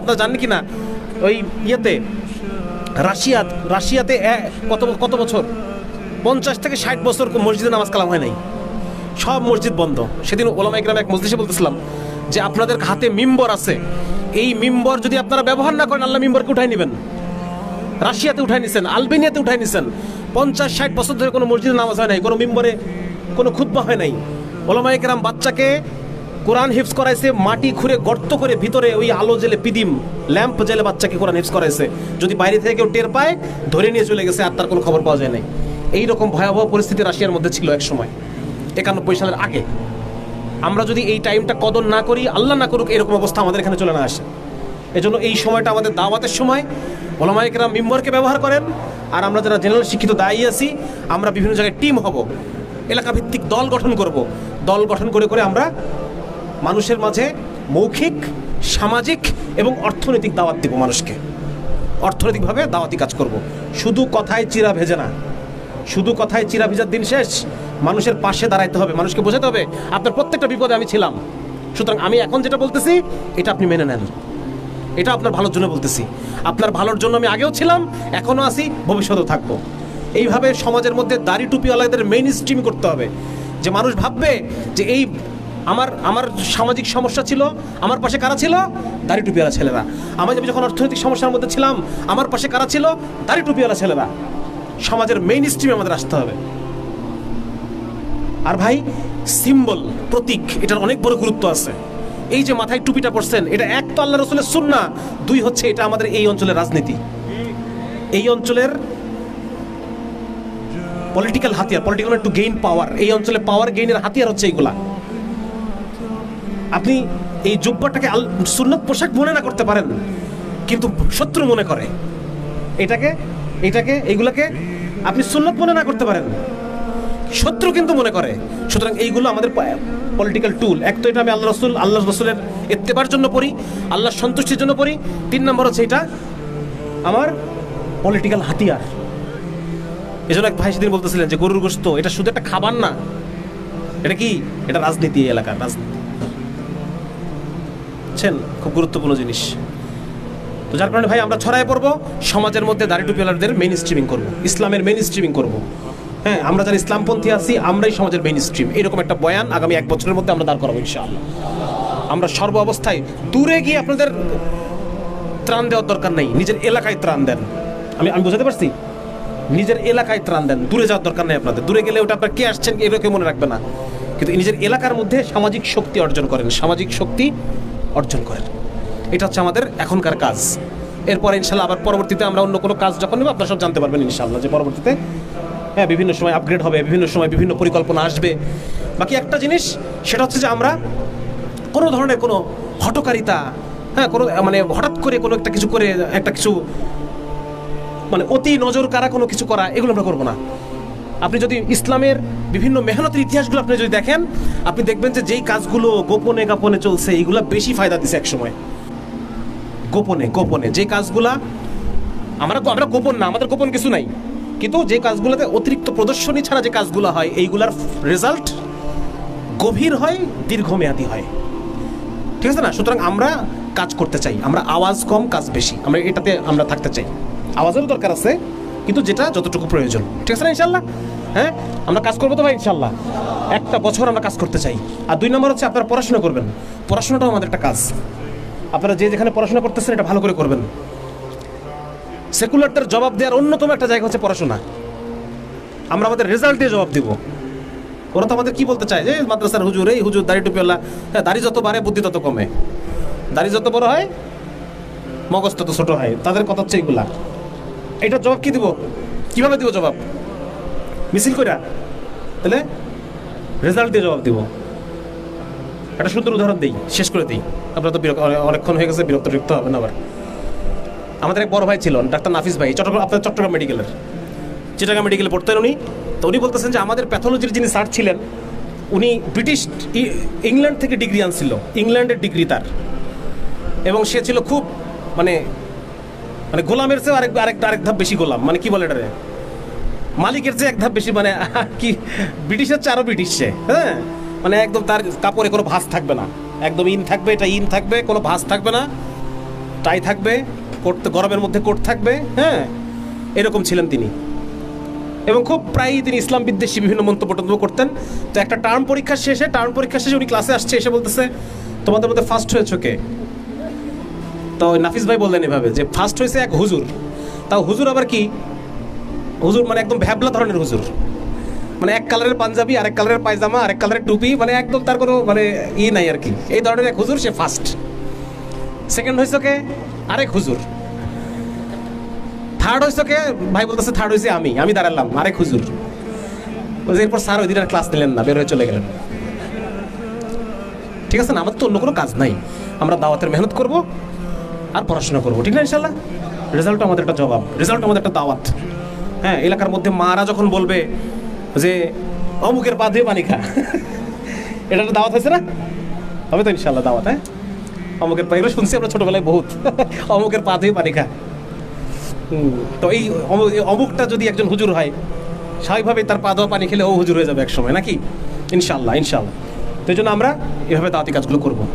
আপনারা জানেন কি না ওই ইয়েতে রাশিয়া রাশিয়াতে কত কত বছর? পঞ্চাশ থেকে ষাট বছর মসজিদে নামাজ কালাম হয় নাই। সব মসজিদ বন্ধ। সেদিন ওলামা ইকরাম এক মসজিদে বলতেছিলাম যে আপনাদের হাতে মিম্বর আছে। এই মিম্বর যদি আপনারা ব্যবহার না করেন, আল্লাহ মিম্বরকে উঠাই নেবেন। রাশিয়াতে উঠাই নিছেন, আলবেনিয়াতে উঠাই নিছেন। পঞ্চাশ, ষাট বছর ধরে কোনো মসজিদে নামাজ হয় নাই, কোনো মিম্বরে কোনো খুতবা হয় নাই। ওলামা ইকরাম বাচ্চাকে কোরআন হিফজ করাইছে, মাটি খুঁড়ে গর্ত করে ভিতরে ওই আলো জেলে পিদিম, ল্যাম্প জেলে বাচ্চাকে কোরআন হিফজ করাইছে। যদি বাইরে থেকে কেউ টের পায়, ধরে নিয়ে চলে গেছে, আর তার কোনো খবর পাওয়া যায় নাই। এইরকম ভয়াবহ পরিস্থিতি রাশিয়ার মধ্যে ছিল এক সময়, একানব্বই সালের আগে। আমরা যদি এই টাইমটা কদর না করি, আল্লাহ না করুক, এরকম অবস্থা আমাদের এখানে চলে না আসে। এজন্য এই সময়টা আমাদের দাওয়াতের সময় ওলামাইকেরা মিম্বরকে ব্যবহার করেন, আর আমরা যারা জেনারেল শিক্ষিত দায়ী আছি, আমরা বিভিন্ন জায়গায় টিম হব এলাকা ভিত্তিক দল গঠন করব। দল গঠন করে করে আমরা মানুষের মাঝে মৌখিক, সামাজিক এবং অর্থনৈতিক দাওয়াত দিব মানুষকে। অর্থনৈতিকভাবে দাওয়াতি কাজ করব। শুধু কথায় চিরা ভেজে না। শুধু কথায় চিরা ভেজার দিন শেষ। মানুষের পাশে দাঁড়াইতে হবে, মানুষকে বোঝাতে হবে, আপনার প্রত্যেকটা বিপদে আমি ছিলাম। সুতরাং আমি এখন যেটা বলতেছি, এটা আপনি মেনে নেন। এটা আপনার ভালোর জন্য বলতেছি। আপনার ভালোর জন্য আমি আগেও ছিলাম, এখনও আছি, ভবিষ্যতেও থাকব। এইভাবে সমাজের মধ্যে দাড়ি টুপিওয়ালাদের মেইন স্ট্রিম করতে হবে। যে মানুষ ভাববে যে এই আমার আমার সামাজিক সমস্যা ছিল, আমার পাশে কারা ছিল? দাড়ি টুপিওয়ালা ছেলেরা। আমি আমি যখন অর্থনৈতিক সমস্যার মধ্যে ছিলাম, আমার পাশে কারা ছিল? দাড়ি টুপিওয়ালা ছেলেরা। সমাজের মেইন স্ট্রিমে আমাদের আসতে হবে। আর ভাই সিম্বল প্রতীক, এটার অনেক বড় গুরুত্ব আছে। এই যে মাথায় টুপিটা পড়ছেন এটা এক তো আল্লাহ রসুলের সুন্না, দুই হচ্ছে এটা আমাদের এই অঞ্চলের রাজনীতি। এই অঞ্চলের পলিটিক্যাল হাতিয়ার পলিটিক্যাল টু গেইন পাওয়ার এই অঞ্চলে পাওয়ার গেইনের হাতিয়ার হচ্ছে এইগুলা। আপনি এই জুব্বাটাকে আল সুন্নত পোশাক মনে না করতে পারেন, কিন্তু শত্রু মনে করে। এটাকে এটাকে এইগুলাকে আপনি সুন্নত মনে না করতে পারেন। শত্রু কিন্তু মনে করে। সুতরাং এইগুলো আমাদের পলিটিক্যাল টুল এক তো এটা আমি আল্লাহ রসুল আল্লাহ রসুলের ইত্তেবার জন্য পড়ি, আল্লাহর সন্তুষ্টির জন্য পড়ি। তিন নম্বর হচ্ছে এটা আমার পলিটিক্যাল হাতিয়ার। এই জন্য এক ভাই সেদিন বলতেছিলেন যে গরুর গোস্ত, এটা শুধু একটা খাবার না, এটা কি? এটা রাজনীতি এলাকার, রাজনীতি। বুঝছেন খুব গুরুত্বপূর্ণ জিনিস। তো যার কারণে ভাই আমরা ছড়ায় পড়ব, সমাজের মধ্যে দাড়ি টুপিওয়ালাদের মেইন স্ট্রিমিং করব, ইসলামের মেইন স্ট্রিমিং করব। হ্যাঁ আমরা যারা ইসলামপন্থী আছি, আমরাই সমাজের মেইন স্ট্রিম এরকম একটা বয়ান আগামী এক বছরের মধ্যে আমরা দাঁড় করাবো ইনশাআল্লাহ। আমরা সর্ব অবস্থায় দূরে গিয়ে আপনাদের ত্রাণ দেওয়ার দরকার নেই, নিজের এলাকায় ত্রাণ দেন। আমি আমি বুঝাতে পারছি? নিজের এলাকায় ত্রাণ দেন, দূরে যাওয়ার দরকার নেই আপনাদের। দূরে গেলে ওটা আপনার কে আসছেন এরকম মনে রাখবে না। কিন্তু নিজের এলাকার মধ্যে সামাজিক শক্তি অর্জন করেন, সামাজিক শক্তি অর্জন করেন। এটা হচ্ছে আমাদের এখনকার কাজ। এরপরে ইনশাল্লাহ আবার পরবর্তীতে আমরা অন্য কোনো কাজ যখন নেব, আপনারা সব জানতে পারবেন ইনশাল্লাহ যে পরবর্তীতে হ্যাঁ বিভিন্ন সময় আপগ্রেড হবে, বিভিন্ন সময় বিভিন্ন পরিকল্পনা আসবে। বাকি একটা জিনিস, সেটা হচ্ছে যে আমরা কোনো ধরনের কোনো হটকারিতা হ্যাঁ কোনো মানে হঠাৎ করে কোনো একটা কিছু করে, একটা কিছু মানে অতি নজর কারা কোনো কিছু করা, এগুলো আমরা করব না। আপনি যদি ইসলামের বিভিন্ন মেহনতের ইতিহাসগুলো আপনি যদি দেখেন, আপনি দেখবেন যে যেই কাজগুলো গোপনে গোপনে চলছে এইগুলো বেশি ফায়দা দিছে একসময়। গোপনে গোপনে। যে কাজগুলা আমরা আমরা গোপন না, আমাদের গোপন কিছু নাই। কিন্তু যে কাজগুলোতে অতিরিক্ত প্রদর্শনী ছাড়া যে কাজগুলো হয়, এইগুলার রেজাল্ট গভীর হয়, দীর্ঘমেয়াদী হয়। ঠিক আছে না? সুতরাং আমরা কাজ করতে চাই। আমরা আওয়াজ কম, কাজ বেশি। আমরা এটাতে আমরা থাকতে চাই। আওয়াজেরও দরকার আছে। কিন্তু যেটা যতটুকু প্রয়োজন। ঠিক আছে না ইনশাল্লাহ হ্যাঁ? আমরা কাজ করব তো ভাই ইনশাল্লাহ একটা বছর আমরা কাজ করতে চাই। আর দুই নম্বর হচ্ছে আপনারা পড়াশোনা করবেন। পড়াশোনাটাও আমাদের একটা কাজ। আপনারা যে যেখানে পড়াশোনা করতেছেন, এটা ভালো করে করবেন। সেকুলারদের জবাব দেওয়ার অন্যতম একটা জায়গা হচ্ছে পড়াশোনা। আমরা আমাদের রেজাল্ট দিয়ে জবাব দিব। ওরা তো আমাদের কি বলতে চায়? যে, মাদ্রাসার হুজুর, এই হুজুর দাড়ি টুপিওয়ালা হ্যাঁ দাড়ি যত বাড়ে, বুদ্ধি তত কমে। দাড়ি যত বড় হয়, মগজ তত ছোট হয়। তাদের কথা হচ্ছে এইগুলা এটার জবাব কি দিব? কীভাবে দিব জবাব? মিছিল কইরা। তাহলে রেজাল্ট দিয়ে জবাব দিব। একটা সুন্দর উদাহরণ দিই, শেষ করে দিই। আপনারা তো বিরক্ত অনেকক্ষণ হয়ে গেছে, বিরক্ত বিরক্ত হবে না আবার। আমাদের এক বড় ভাই ছিল ডাক্তার নাফিস ভাই, চট্টগ্রাম আপনার চট্টগ্রাম মেডিকেলের চিটাগাং মেডিকেলে পড়তেন উনি। তো উনি বলতেছেন যে, আমাদের প্যাথোলজির যিনি স্যার ছিলেন, উনি ব্রিটিশ ইংল্যান্ড থেকে ডিগ্রি আনছিল, ইংল্যান্ডের ডিগ্রি তার। এবং সে ছিল খুব মানে মানে গোলামের চেয়ে আরেক আরেক আরেক ধাপ বেশি গোলাম। মানে কি বলে এটারে? মালিকের চেয়ে এক ধাপ বেশি মানে কি ব্রিটিশের চেয়ে আরও ব্রিটিশ সে হ্যাঁ? মানে একদম তার কাপড়ে কোনো ভাঁজ থাকবে না। একদম ইন থাকবে, এটা ইন থাকবে, কোনো ভাঁজ থাকবে না। টাই থাকবে, কোট গরমের মধ্যে কোট থাকবে হ্যাঁ? এরকম ছিলেন তিনি। এবং খুব প্রায়ই তিনি ইসলাম বিদ্বেষী বিভিন্ন মন্তব্য টন্তব্য করতেন। তো একটা টার্ম পরীক্ষা শেষে টার্ম পরীক্ষা শেষে উনি ক্লাসে আসছে, এসে বলতেছে, তোমাদের মধ্যে ফার্স্ট হয়েছে কে? তো নাফিস ভাই বললেন এভাবে যে ফার্স্ট হয়েছে এক হুজুর। তাও হুজুর আবার কি? হুজুর মানে একদম ভ্যাবলা ধরনের হুজুর। মানে এক কালারের পাঞ্জাবি, আরেক কালারের পায়জামা, আরেক কালারের টুপি মানে একদম তার কোনো মানে ই নাই আর কি। এই ধরনের এক হুজুর, সে ফার্স্ট সেকেন্ড হয়েছে কে? আরেক হুজুর। থার্ড হয়েছে কে? ভাই বলতেছে থার্ড হয়েছে আমি আমি দাঁড়ালাম, আরেক হুজুর। এরপর স্যার ওই দিন আর ক্লাস নিলেন না, বের হয়ে চলে গেলেন। ঠিক আছে না? আমাদের তো অন্য কোনো কাজ নাই। আমরা দাওয়াতের মেহনত করব আর পড়াশোনা করব, ঠিক না ইনশাল্লাহ রেজাল্ট আমাদের একটা জবাব রেজাল্ট আমাদের একটা দাওয়াত। হ্যাঁ এলাকার মধ্যে মারা যখন বলবে যে, অমুকের পা ধুয়ে পানি খা। এটা একটা দাওয়াত হয়েছে না? হবে তো ইনশাল্লাহ দাওয়াত হ্যাঁ? অমুকের পা, এগুলো শুনছি আমরা ছোটোবেলায় বহুত। অমুকের পা ধুয়ে পানি খা। তো এই অমু- অমুকটা যদি একজন হুজুর হয় স্বাভাবিকভাবে তার পা ধোয়া পানি খেলে ও হুজুর হয়ে যাবে এক সময় নাকি? ইনশাল্লাহ ইনশাল্লাহ তো এই জন্য আমরা এভাবে দাওয়াতি কাজগুলো করব।